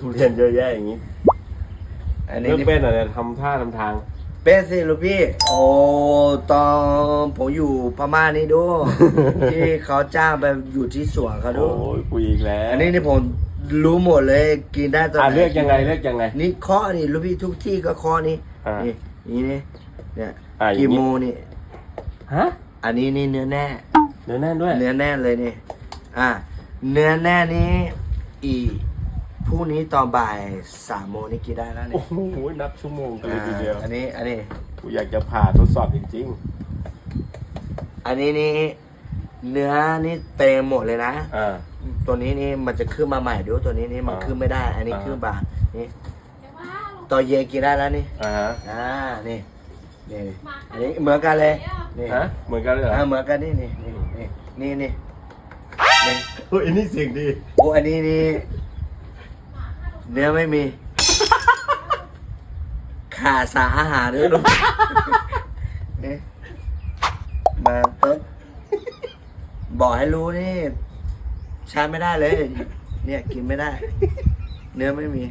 ทุเรียนเยอะแยะอย่างนี้อันนี้เลือกนี่เป็นอะไรทำท่าทำทาง เป็นสิลูกพี่ โอ้ตอนผมอยู่พม่านี่ดู ที่เขาจ้างไปอยู่ที่สวนเขาดู โอ้ยกูอีกแล้วอันนี้นี่ผมรู้หมดเลยกินได้ตอนอะไหนเลือกยังไงเลือกยังไง นี่เคาะนี่ลูกพี่ทุกที่ก็เคาะนี่อ่านี่นี่นี่นี่เนี่ยอ่าอย่างนี้ กี่โมงนี่ ฮะอันนี้นี่เนื้อแน่ เนื้อแน่นด้วย เนื้อแน่เลยนี่ อะเนื้อแน่นี้อีพ รุ่งนี้ตอนบ่ายสามโมงนี่กินได้แล้วโอ้นี่โหนับชั่วโมงกันเลยทีเดียวอ่าอันนี้อันนี้ กูอยากจะผ่าทดสอบจริงอันนี้นี่เนื้อนี่เต็มหมดเลยนะ ๆอ่า ตัวนี้นี่มันจะขึ้นมาใหม่ดูตัวนี้นี่มันอ่าขึ้นไม่ได้ อันนี้อ่า ขึ้นบานี่ตอนเย็นกินได้แล้วนี่อ่าฮะอ่านี่นี่อันนี้เหมือนกันเลยนี่ฮะเหมือนกันเลยเหรออ่าเหมือนกันนี่นี่นี่นี่นี่นี่นี่เฮ้ยอันนี่เสียงดีโอ้อันนี้นี่ เนื้อไม่มี ขาดสารอาหารด้วยลูกเอ๊ะมาเต๊ะบอกให้รู้นี่ใช้ไม่ได้เลย เนี่ยกินไม่ได้ เนื้อไม่มี